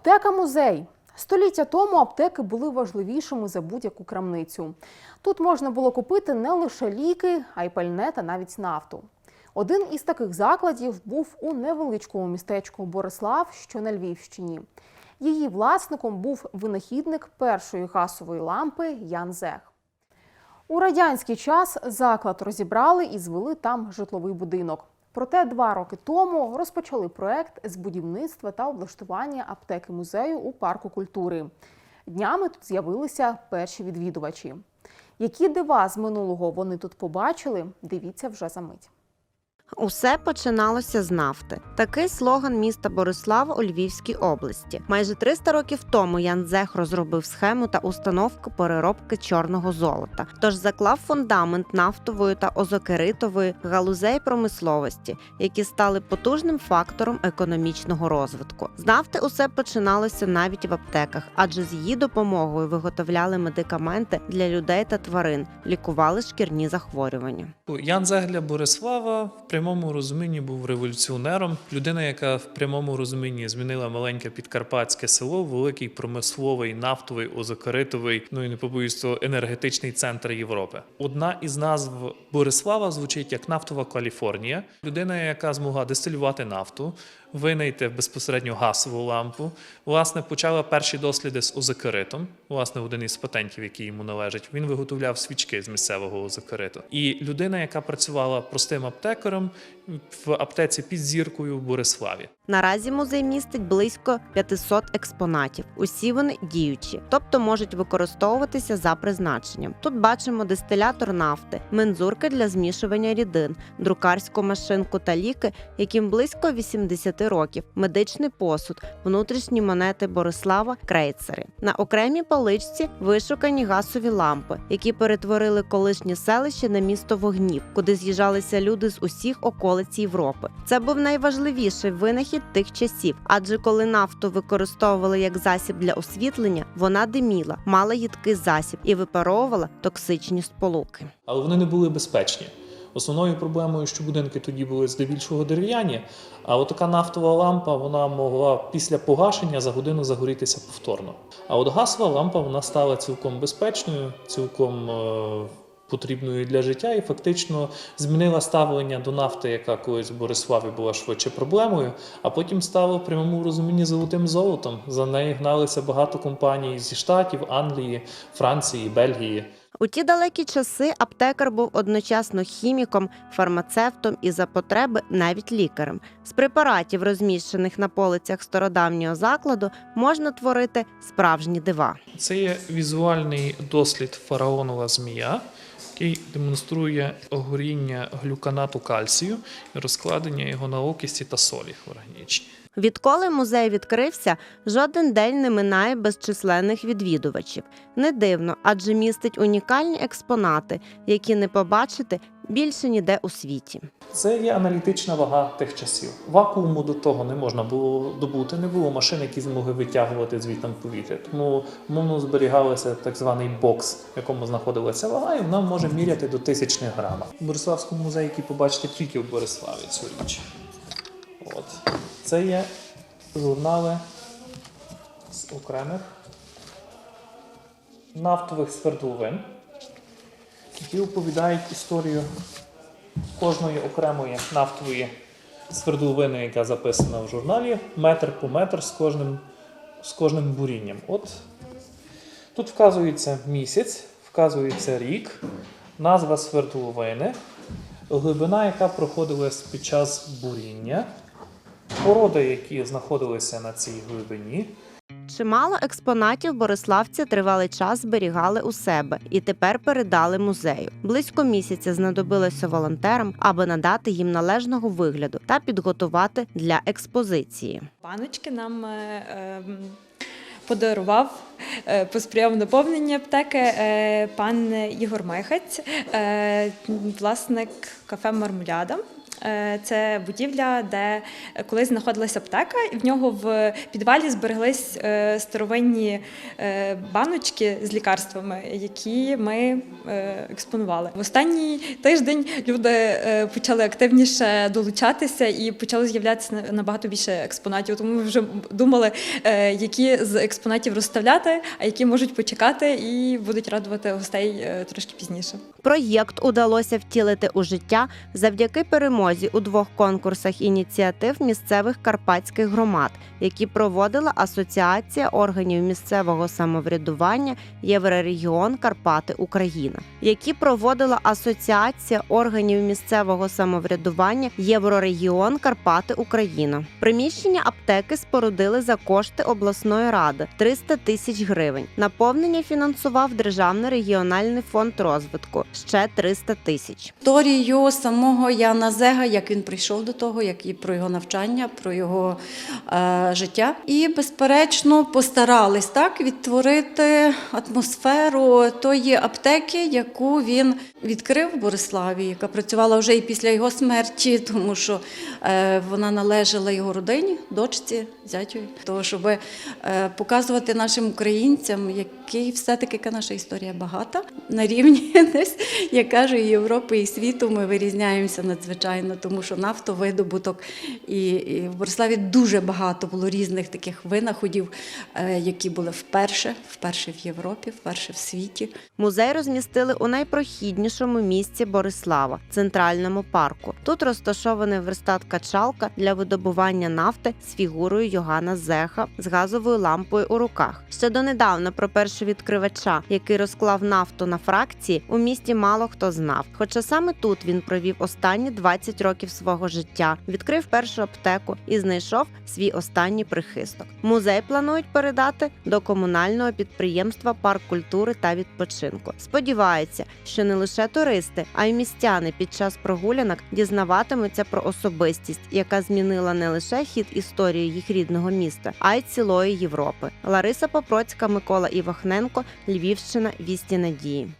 Аптека музей. Століття тому аптеки були важливішими за будь-яку крамницю. Тут можна було купити не лише ліки, а й пальне та навіть нафту. Один із таких закладів був у невеличкому містечку Борислав, що на Львівщині. Її власником був винахідник першої газової лампи Ян Зех. У радянський час заклад розібрали і звели там житловий будинок. Проте два роки тому розпочали проект з будівництва та облаштування аптеки музею у парку культури. Днями тут з'явилися перші відвідувачі. Які дива з минулого вони тут побачили, дивіться вже за мить. Усе починалося з нафти. Такий слоган міста Борислава у Львівській області. Майже 300 років тому Ян Зех розробив схему та установку переробки чорного золота. Тож заклав фундамент нафтової та озокеритової галузей промисловості, які стали потужним фактором економічного розвитку. З нафти усе починалося навіть в аптеках, адже з її допомогою виготовляли медикаменти для людей та тварин, лікували шкірні захворювання. Ян Зег для Борислава прямому розумінні був революціонером, людина, яка в прямому розумінні змінила маленьке підкарпатське село, великий промисловий, нафтовий, озокоритовий, ну і не побоюсь енергетичний центр Європи. Одна із назв Борислава звучить як нафтова Каліфорнія. Людина, яка змогла дистилювати нафту, винайти безпосередньо газову лампу. Власне, почала перші досліди з озокеритом. Власне, один із патентів, який йому належить. Він виготовляв свічки з місцевого озокериту. І людина, яка працювала простим аптекарем в аптеці під зіркою в Бориславі. Наразі музей містить близько 500 експонатів. Усі вони діючі, тобто можуть використовуватися за призначенням. Тут бачимо дистилятор нафти, мензурки для змішування рідин, друкарську машинку та ліки, яким близько 80 років, медичний посуд, внутрішні монети Борислава, крейцери. На окремій поличці вишукані газові лампи, які перетворили колишнє селище на місто вогнів, куди з'їжджалися люди з усіх околиць Європи. Це був найважливіший винахід тих часів, адже коли нафту використовували як засіб для освітлення, вона диміла, мала їдкий засіб і випаровувала токсичні сполуки. Але вони не були безпечні. Основною проблемою, що будинки тоді були здебільшого дерев'яні, а от така нафтова лампа вона могла після погашення за годину загорітися повторно. А от газова лампа вона стала цілком безпечною, цілком е, потрібною для життя і фактично змінила ставлення до нафти, яка колись в Бориславі була швидше проблемою, а потім стала в прямому розумінні золотим золотом. За нею гналися багато компаній зі штатів, Англії, Франції, Бельгії. У ті далекі часи аптекар був одночасно хіміком, фармацевтом і за потреби навіть лікарем. З препаратів, розміщених на полицях стародавнього закладу, можна творити справжні дива. Це є візуальний дослід фараонова змія, який демонструє горіння глюканату кальцію розкладення його на окисті та солі органічні. Відколи музей відкрився, жоден день не минає без численних відвідувачів. Не дивно, адже містить унікальні експонати, які не побачити більше ніде у світі. Це є аналітична вага тих часів. Вакууму до того не можна було добути, не було машин, які змогли витягувати звітом повітря. Тому умовно зберігалося так званий бокс, в якому знаходилася вага, і вона може міряти до тисячних грама. У Бориславському музеї, який побачите тільки в Бориславі цю річ. От. Це є журнали з окремих нафтових свердловин, які оповідають історію кожної окремої нафтової свердловини, яка записана в журналі, метр по метр з кожним, з кожним бурінням. От тут вказується місяць, вказується рік, назва свердловини, глибина, яка проходилась під час буріння, породи, які знаходилися на цій глибині. Чимало експонатів бориславці тривалий час зберігали у себе і тепер передали музею. Близько місяця знадобилося волонтерам, аби надати їм належного вигляду та підготувати для експозиції. Баночки нам е, ем, подарував, е, посприяв наповнення аптеки е, пан Ігор Михаць, е, власник кафе Мармуляда. Е, Це будівля, де колись знаходилася аптека, і в нього в підвалі збереглись е, старовинні е, баночки з лікарствами, які ми експонували. В останній тиждень люди почали активніше долучатися і почали з'являтися набагато більше експонатів. Тому ми вже думали, які з експонатів розставляти, а які можуть почекати і будуть радувати гостей трошки пізніше. Проєкт удалося втілити у життя завдяки перемозі у двох конкурсах ініціатив місцевих карпатських громад, які проводила Асоціація органів місцевого самоврядування Єврорегіон Карпати Україна, які проводила Асоціація органів місцевого самоврядування Єврорегіон Карпати Україна. Приміщення аптеки спорудили за кошти обласної ради 300 тисяч гривень. Наповнення фінансував Державний регіональний фонд розвитку ще 300 тисяч. Історію самого Яна Зега, як він прийшов до того, як і про його навчання, про його е, життя. І, безперечно, постарались так відтворити атмосферу тої аптеки, яку він відкрив в Бориславі, яка працювала вже і після його смерті, тому що е, вона належала його родині, дочці, зятю, того, щоб е, показувати нашим українцям, який все-таки яка наша історія багата на рівні десь, я кажу, Європи, і світу ми вирізняємося надзвичайно, тому що нафтовидобуток і, і в Бориславі дуже багато було різних таких винаходів, е, які були вперше, вперше в Європі, вперше в світі. Музей розмістили у найпрохіднішому місці Борислава центральному парку. Тут розташований верстат качалка для видобування нафти з фігурою Йогана Зеха з газовою лампою у руках. Ще донедавна про першовідкривача, який розклав нафту на фракції, у місті мало хто знав. Хоча саме тут він провів останні 20 років свого життя, відкрив першу аптеку і знайшов свій останній прихисток. Музей планують передати до комунального підприємства Парк культури та відпочинку. Сподіваються, що не лише туристи, а й містяни під час прогулянок дізнаватимуться про особистість, яка змінила не лише хід історії їх рідного міста, а й цілої Європи. Лариса Попроцька, Микола Івахненко, Львівщина, Вісті Надії.